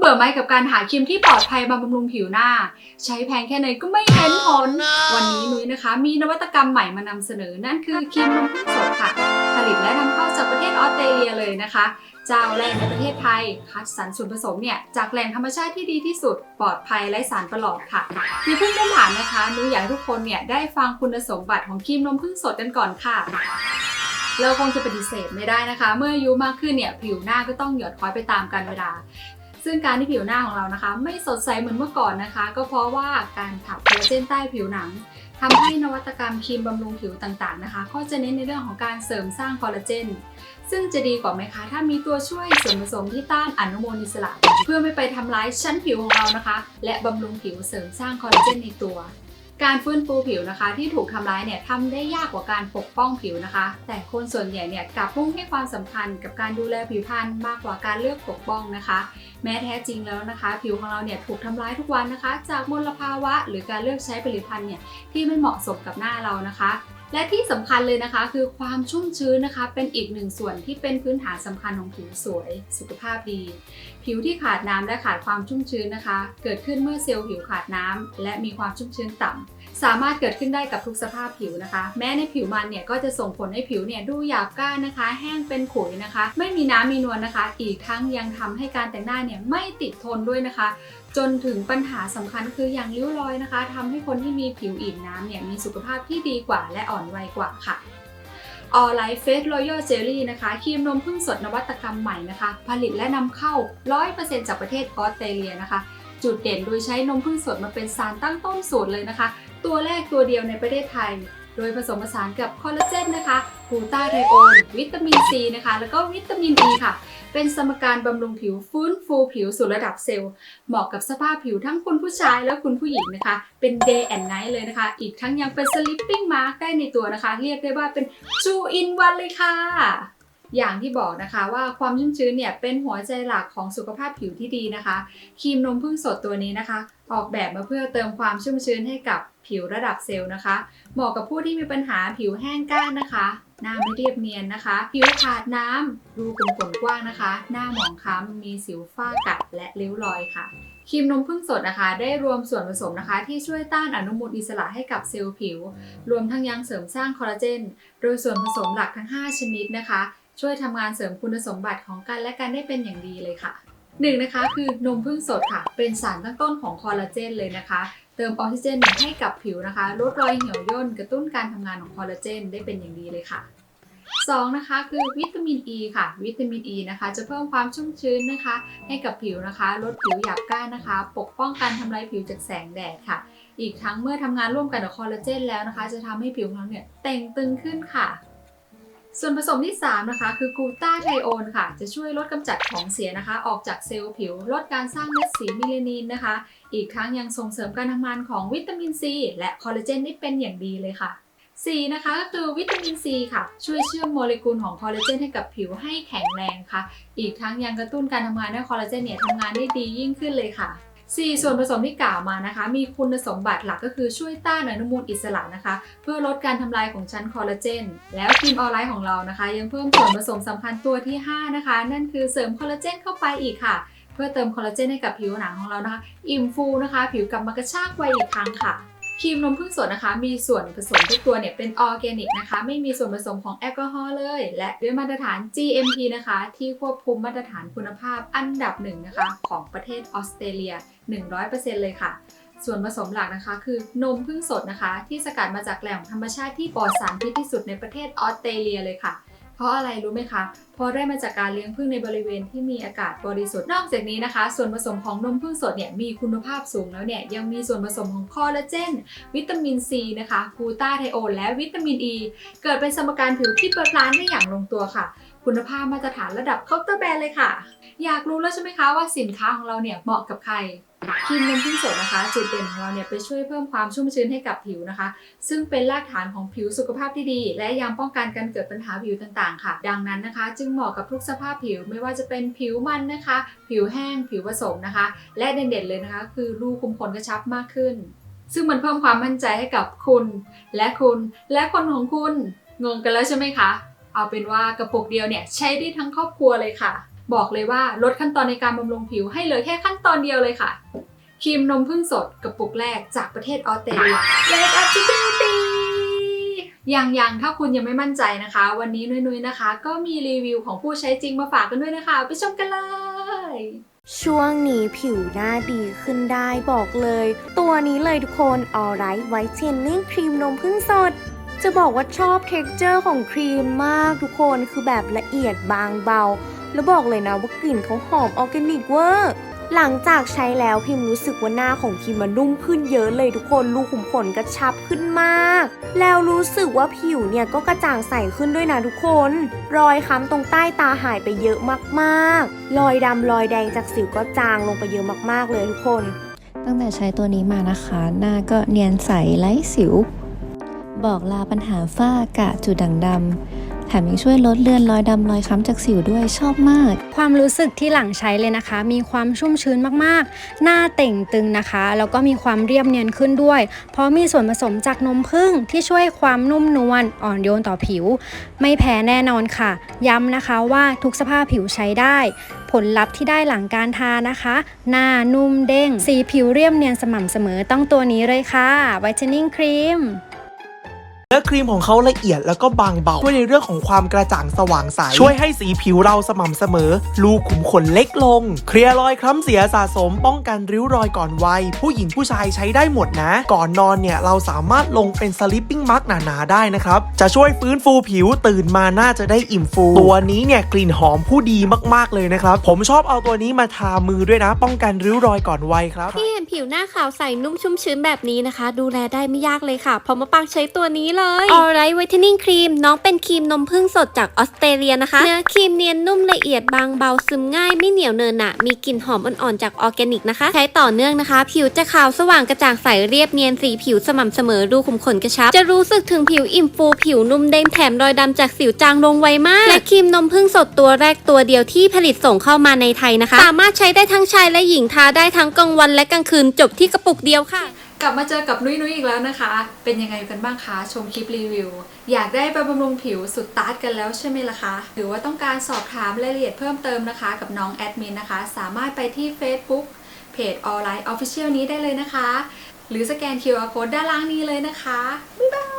เบื่อไหมกับการหาครีมที่ปลอดภัยมาบำรุงผิวหน้า ใช้แพงแค่ไหนก็ไม่เห็นผล วันนี้นุ้ยนะคะ มีนวัตกรรมใหม่มานำเสนอ นั่นคือครีมนมผึ้งสดค่ะ ผลิตและนำเข้าจากประเทศออสเตรเลียเลยนะคะ เจ้าแรกในประเทศไทย คัดสรรส่วนผสมเนี่ยจากแหล่งธรรมชาติที่ดีที่สุด ปลอดภัยไร้สารประหลอดค่ะมีเพิ่งต้นฐานนะคะนุ้ยอยากให้ทุกคนเนี่ยได้ฟังคุณสมบัติของครีมนมผึ้งสดกันก่อนค่ะเราคงจะปฏิเสธไม่ได้นะคะ เมื่ออายุมากขึ้นเนี่ยผิวหน้าก็ต้องหยดคล้อยไปตามกาลเวลา ซึ่งการที่ผิวหน้าของเรานะคะ ไม่สดใสเหมือนเมื่อก่อนนะคะ ก็เพราะว่าการขับคอลลาเจนใต้ผิวหนังทำให้นวัตกรรมครีมบำรุงผิวต่างๆนะคะ ก็จะเน้นในเรื่องของการเสริมสร้างคอลลาเจน ซึ่งจะดีกว่าไหมคะ ถ้ามีตัวช่วยส่วนผสมที่ต้านอนุมูลอิสระ เพื่อไม่ไปทำร้ายชั้นผิวของเรานะคะ และบำรุงผิวเสริมสร้างคอลลาเจนในตัว การฟื้นฟูผิวนะคะ ที่ถูกทำร้ายเนี่ยทำได้ยากกว่าการปกป้องผิวนะคะ แต่คนส่วนใหญ่เนี่ยกลับมุ่งให้ความสำคัญกับการดูแลผิวพรรณมากกว่าการเลือกปกป้องนะคะ แม้แท้จริงแล้วนะคะ ผิวของเราเนี่ยถูกทำร้ายทุกวันนะคะ จากมลภาวะ หรือการเลือกใช้ผลิตภัณฑ์เนี่ยที่ไม่เหมาะสมกับหน้าเรานะคะ และที่สำคัญเลยนะคะ คือความชุ่มชื้นนะคะ เป็นอีกหนึ่งส่วนที่เป็นพื้นฐานสำคัญของผิวสวย สุขภาพดี ผิวที่ขาดน้ำและขาดความชุ่มชื้นนะคะ เกิดขึ้นเมื่อเซลล์ผิวขาดน้ำและมีความชุ่มชื้นต่ำสามารถเกิดขึ้นได้กับทุกสภาพผิวนะคะ แม้ในผิวมันเนี่ยก็จะส่งผลให้ผิวเนี่ยดูหยาบก้านนะคะ แห้งเป็นขุยนะคะ ไม่มีน้ำมีนวลนะคะ อีกทั้งยังทำให้การแต่งหน้าเนี่ยไม่ติดทนด้วยนะคะจนถึงปัญหาสำคัญคืออย่างริ้วรอยนะคะทำให้คนที่มีผิวอิ่มน้ำเนี่ยมีสุขภาพที่ดีกว่าและอ่อนวัยกว่าค่ะ All Life Face Royal Jelly นะคะครีมนมผึ้งสดนวัตกรรมใหม่นะคะ ผลิตและนำเข้า 100%จากประเทศออสเตรเลียนะคะ จุดเด่นโดยใช้นมผึ้งสดมาเป็นสารตั้งต้นสูตรเลยนะคะ ตัวแรกตัวเดียวในประเทศไทย โดยผสมผสานกับคอลลาเจนนะคะ กูต้าไทโอนวิตามินซีนะคะ แล้วก็วิตามินอ e ีค่ะ เป็นสมการบำรุงผิวฟื้นฟูผิวสู่ระดับเซลล์ เหมาะกับสภาพผิวทั้งคุณผู้ชายและคุณผู้หญิงนะคะ เป็น day and night เลยนะคะ อีกทั้งยังเป็น sleeping mask ได้ในตัวนะคะ เรียกได้ว่าเป็น two in one เลยค่ะ อย่างที่บอกนะคะว่าความชุ่มชื้นเนี่ยเป็นหัวใจหลักของสุขภาพผิวที่ดีนะคะ ครีมนมผึ้งสดตัวนี้นะคะ ออกแบบมาเพื่อเติมความชุ่มชื้นให้กับผิวระดับเซลล์นะคะ เหมาะกับผู้ที่มีปัญหาผิวแห้งก้านนะคะ หน้าไม่เรียบเนียนนะคะ ผิวขาดน้ำรูขุมขนกว้างนะคะ หน้าหมองคล้ำมีสิวฝ้ากัดและริ้วรอยค่ะครีมนมผึ้งสดนะคะ ได้รวมส่วนผสมนะคะ ที่ช่วยต้านอนุมูลอิสระให้กับเซลล์ผิว รวมทั้งยังเสริมสร้างคอลลาเจน โดยส่วนผสมหลักทั้ง 5 ชนิดนะคะ ช่วยทำงานเสริมคุณสมบัติของกันและกันได้เป็นอย่างดีเลยค่ะหนึ่งนะคะคือนมผึ้งสดค่ะ เป็นสารตั้งต้นของคอลลาเจนเลยนะคะ เติมออกซิเจนให้กับผิวนะคะลดรอยเหี่ยวย่นกระตุ้นการทำงานของคอลลาเจนได้เป็นอย่างดีเลยค่ะ2นะคะคือวิตามินอ e ีค่ะ วิตามินอ e ีนะคะ จะเพิ่มความชุ่มชื้นนะคะ ให้กับผิวนะคะ ลดผิวหยาบก้านนะคะ ปกป้องการทำลายผิวจากแสงแดดค่ะ อีกทั้งเมื่อทำงานร่วมกันกับคอลลาเจนแล้วนะคะ จะทำให้ผิวของเราเนี่ยเต่งตึงขึ้นค่ะ ส่วนผสมที่ 3 นะคะ คือกูต้าไทโอนค่ะ จะช่วยลดกำจัดของเสียนะคะ ออกจากเซลล์ผิว ลดการสร้างเม็ดสีมิเลนินนะคะ อีกทั้งยังส่งเสริมการทำงานของวิตามินซี และคอลลาเจนได้เป็นอย่างดีเลยค่ะ 4 นะคะก็คือวิตามินซีค่ะ ช่วยเชื่อมโมเลกุลของคอลลาเจนให้กับผิวให้แข็งแรงค่ะ อีกทั้งยังกระตุ้นการทำงานให้คอลลาเจนเนี่ยทำงานได้ดียิ่งขึ้นเลยค่ะ 4 ส่วนผสมที่กล่าวมานะคะ มีคุณสมบัติหลักก็คือช่วยต้านอนุมูลอิสระนะคะ เพื่อลดการทำลายของชั้นคอลลาเจน แล้วครีมออนไลน์ของเรานะคะ ยังเพิ่มส่วนผสมสำคัญตัวที่ 5 นะคะ นั่นคือเสริมคอลลาเจนเข้าไปอีกค่ะ เพื่อเติมคอลลาเจนให้กับผิวหนังของเรานะคะ อิ่มฟูนะคะ ผิวกลับมากระชากไวอีกครั้งค่ะ ครีมนมผึ้งสดนะคะ มีส่วนผสมทุกตัวเนี่ยเป็นออร์แกนิกนะคะ ไม่มีส่วนผสมของแอลกอฮอล์เลย และด้วยมาตรฐาน GMP นะคะ ที่ควบคุมมาตรฐานคุณภาพอันดับหนึ่งนะคะ ของประเทศออสเตรเลีย 100%เลยค่ะส่วนผสมหลักนะคะ คือนมผึ้งสดนะคะ ที่สกัดมาจากแหล่งธรรมชาติที่ปลอดสารพิษที่สุดในประเทศออสเตรเลียเลยค่ะ เพราะอะไรรู้ไหมคะเพราะได้มาจากการเลี้ยงผึ้งในบริเวณที่มีอากาศบริสุทธิ์นอกจากนี้นะคะ ส่วนผสมของนมผึ้งสดเนี่ยมีคุณภาพสูงแล้วเนี่ยยังมีส่วนผสมของคอลลาเจน วิตามินซีนะคะกูตาไทโอนและวิตามินอ e, ีเกิดเป็นสมการผิวที่เปิดร้านได้อย่างลงตัวค่ะ คุณภาพมาตรฐานระดับเคาน์เตอร์แบรนด์เลยค่ะ อยากรู้แล้วใช่ไหมคะว่าสินค้าของเราเนี่ยเหมาะกับใครครีมนมผึ้งสดนะคะ จุดเด่นของเราเนี่ยไปช่วยเพิ่มความชุ่มชื้นให้กับผิวนะคะ ซึ่งเป็นรากฐานของผิวสุขภาพที่ดี และยังป้องกันการเกิดปัญหาผิวต่างๆ ค่ะ ดังนั้นนะคะ จึงเหมาะกับทุกสภาพผิวไม่ว่าจะเป็นผิวมันนะคะ ผิวแห้ง ผิวผสมนะคะ และเด่นๆเลยนะคะ คือรูขุมขนกระชับมากขึ้น ซึ่งมันเพิ่มความมั่นใจให้กับคุณ และคุณ และคนของคุณงงกันแล้วใช่ไหมคะ เอาเป็นว่ากระปุกเดียวเนี่ยใช้ได้ทั้งครอบครัวเลยค่ะ บอกเลยว่าลดขั้นตอนในการบำรุงผิวให้เหลือแค่ขั้นตอนเดียวเลยค่ะครีมนมผึ้งสดกระปุกแรกจากประเทศออสเตรเลีย Wake up to beauty ยังยังถ้าคุณยังไม่มั่นใจนะคะ วันนี้นุ้ยๆนะคะ ก็มีรีวิวของผู้ใช้จริงมาฝากกันด้วยนะคะ ไปชมกันเลยช่วงนี้ผิวหน้าดีขึ้นได้บอกเลย ตัวนี้เลยทุกคน Alright Whitening ครีมนมผึ้งสด จะบอกว่าชอบเท็กเจอร์ของครีมมากทุกคนคือแบบละเอียดบางเบา แล้วบอกเลยนะว่ากลิ่นเขาหอมออร์แกนิกเวอร์หลังจากใช้แล้วพิมรู้สึกว่าหน้าของพิมมันนุ่มขึ้นเยอะเลยทุกคนรูขุมขนกระชับขึ้นมาก แล้วรู้สึกว่าผิวเนี่ยก็กระจ่างใสขึ้นด้วยนะทุกคน รอยค้ำตรงใต้ตาหายไปเยอะมากๆ รอยดำรอยแดงจากสิวก็จางลงไปเยอะมากๆเลยทุกคน ตั้งแต่ใช้ตัวนี้มานะคะ หน้าก็เนียนใสไร้สิว บอกลาปัญหาฝ้ากะจุดด่างดำแถมยังช่วยลดเลือนรอยดำรอยค้ำจากสิวด้วยชอบมาก ความรู้สึกที่หลังใช้เลยนะคะ มีความชุ่มชื้นมากๆ หน้าเต่งตึงนะคะ แล้วก็มีความเรียบเนียนขึ้นด้วย เพราะมีส่วนผสมจากนมผึ้งที่ช่วยความนุ่มนวลอ่อนโยนต่อผิว ไม่แพ้แน่นอนค่ะ ย้ำนะคะว่าทุกสภาพผิวใช้ได้ ผลลัพธ์ที่ได้หลังการทานะคะ หน้านุ่มเด้ง สีผิวเรียบเนียนสม่ำเสมอต้องตัวนี้เลยค่ะ Whitening Cream เนื้อครีมของเขาละเอียดแล้วก็บางเบา ช่วยในเรื่องของความกระจ่างสว่างใส ช่วยให้สีผิวเราสม่ำเสมอ รูขุมขนเล็กลง เคลียร์รอยคล้ำเสียสะสม ป้องกันริ้วรอยก่อนวัย ผู้หญิงผู้ชายใช้ได้หมดนะ ก่อนนอนเนี่ย เราสามารถลงเป็นสลิปปิ้งมาร์กหนาๆ ได้นะครับ จะช่วยฟื้นฟูผิวตื่นมาน่าจะได้อิ่มฟู ตัวนี้เนี่ยกลิ่นหอมผู้ดีมากๆเลยนะครับ ผมชอบเอาตัวนี้มาทามือด้วยนะ ป้องกันริ้วรอยก่อนวัยครับที่เห็นผิวหน้าขาวใสนุ่มชุ่มชื้นแบบนี้นะคะ ดูแลได้ไม่ยากเลยค่ะพราะมะปางใช้ตัวนี้เลย Alright Whitening Cream น้องเป็นครีมนมผึ้งสดจากออสเตรเลียนะคะ เนื้อครีมเนียนนุ่มละเอียดบางเบาซึมง่ายไม่เหนียวเนินหนะมีกลิ่นหอมอ่อนๆจากออร์แกนิกนะคะ ใช้ต่อเนื่องนะคะ ผิวจะขาวสว่างกระจ่างใสเรียบเนียนสีผิวสม่ำเสมอรูขุมขนกระชับ จะรู้สึกถึงผิวอิ่มฟูผิวนุ่มเด้งแถมรอยดำจากสิวจางลงไวมาก และครีมนมผึ้งสดตัวแรกตัวเดียวที่ผลิตส่งเข้ามาในไทยนะคะ สามารถใช้ได้ทั้งชายและหญิงทาได้ทั้งกลางวันและกลางคืนจบที่กระปุกเดียวค่ะ กลับมาเจอกับนุ้ยนุ้ยอีกแล้วนะคะ เป็นยังไงกันบ้างคะ ชมคลิปรีวิว อยากได้ไปบำรุงผิวสุดตาร์ทกันแล้วใช่ไหมล่ะคะ หรือว่าต้องการสอบถามรายละเอียดเพิ่มเติมนะคะ กับน้องแอดมินนะคะ สามารถไปที่ Facebook เพจออนไลน์ออฟฟิเชียลนี้ได้เลยนะคะ หรือสแกน QR Code ด้านล่างนี้เลยนะคะ บ๊ายบาย